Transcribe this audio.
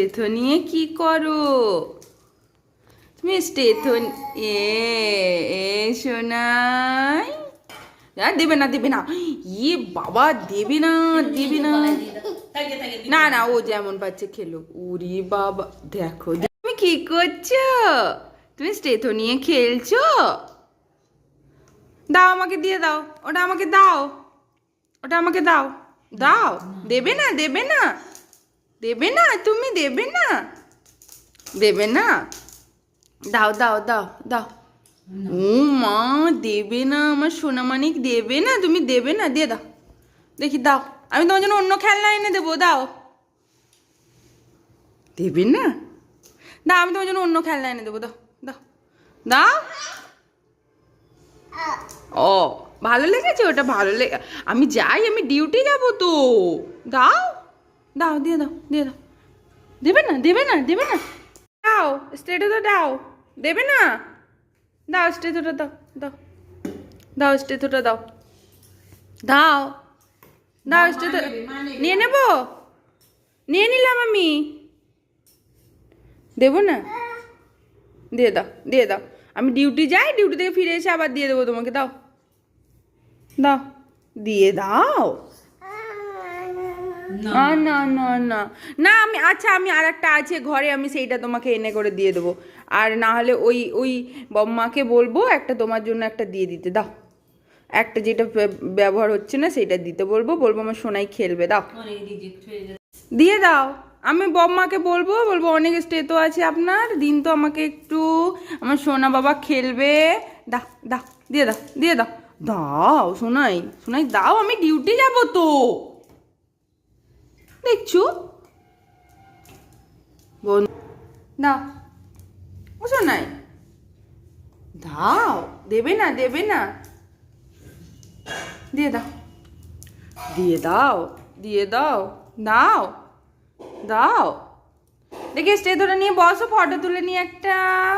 Stetho নিয়ে কি করো? তুমি স্টেথো এ এ শোনাই দেবে না দেবে না। ইয়ে বাবা, দেবে না দেবে না। না না, ও যেমন পাচ্ছে খেলো। উরি বাবা, দেখো তুমি কি করছ? তুমি স্টেথো নিয়ে খেলছো? দাও আমাকে দিয়ে দাও। ওটা আমাকে দাও। ওটা আমাকে দাও। দাও। দেবে না দেবে না। দেবে না, তুমি দেবে না। দেবে না? দাও দাও দাও দাও। ও মা, দেবে না, আমার সোনামানিক দেবে না, তুমি দেবে না, দিয়ে দাও। দেখি, দাও। আমি তোমার জন্য অন্য খেলনা এনে দেবো, দাও। দেবে না? দাও, আমি তোমার জন্য অন্য খেলনা এনে দেবো, দাও দাও। দাও। ও, ভালো লেগেছে, ওটা ভালো লেগে আমি যাই, আমি ডিউটি যাব তো। দাও। দাও দিয়ে দাও দিয়ে দাও। দেবে না দেবে না দেবে না। দাও স্টেটে তো দাও। দেবে না? দাও স্টেথোটা দাও দাও। দাও স্টেথোটা দাও। দাও। দাও স্টেথো নিয়ে নেব? নিয়ে নিলাম আমি। দেবো না? দিয়ে দাও দিয়ে দাও। আমি ডিউটি যাই ডিউটি থেকে ফিরে এসে আবার দিয়ে দেবো তোমাকে দাও। দাও। দিয়ে দাও। না। না না না। না আমি আচ্ছা আমি আর একটা আছে ঘরে আমি সেইটা তোমাকে এনে করে দিয়ে দেবো। আর না হলে ওই ওই বম্মাকে বলব একটা তোমার জন্য একটা দিয়ে দিতে। দাও। একটা যেটা ব্যবহার হচ্ছে না সেটা দিতে বলব। বলব আমার সোনাই খেলবে দাও। দিয়ে দাও। আমি বম্মাকে বলব বলব অনেক স্টে তো আছে আপনার। দিন তো আমাকে একটু আমার সোনা বাবা খেলবে। দাও দাও দিয়ে দাও দিয়ে দাও। দাও সোনাই সোনাই দাও আমি ডিউটি যাব তো। দেখছ? বোন দাও ও সোনাই দাও, দেবে না দেবে না। দিয়ে দাও। দিয়ে দাও দিয়ে দাও দাও দাও। দেখি স্টে ধরে নিয়ে বসো ফটো তুলে নিয়ে একটা।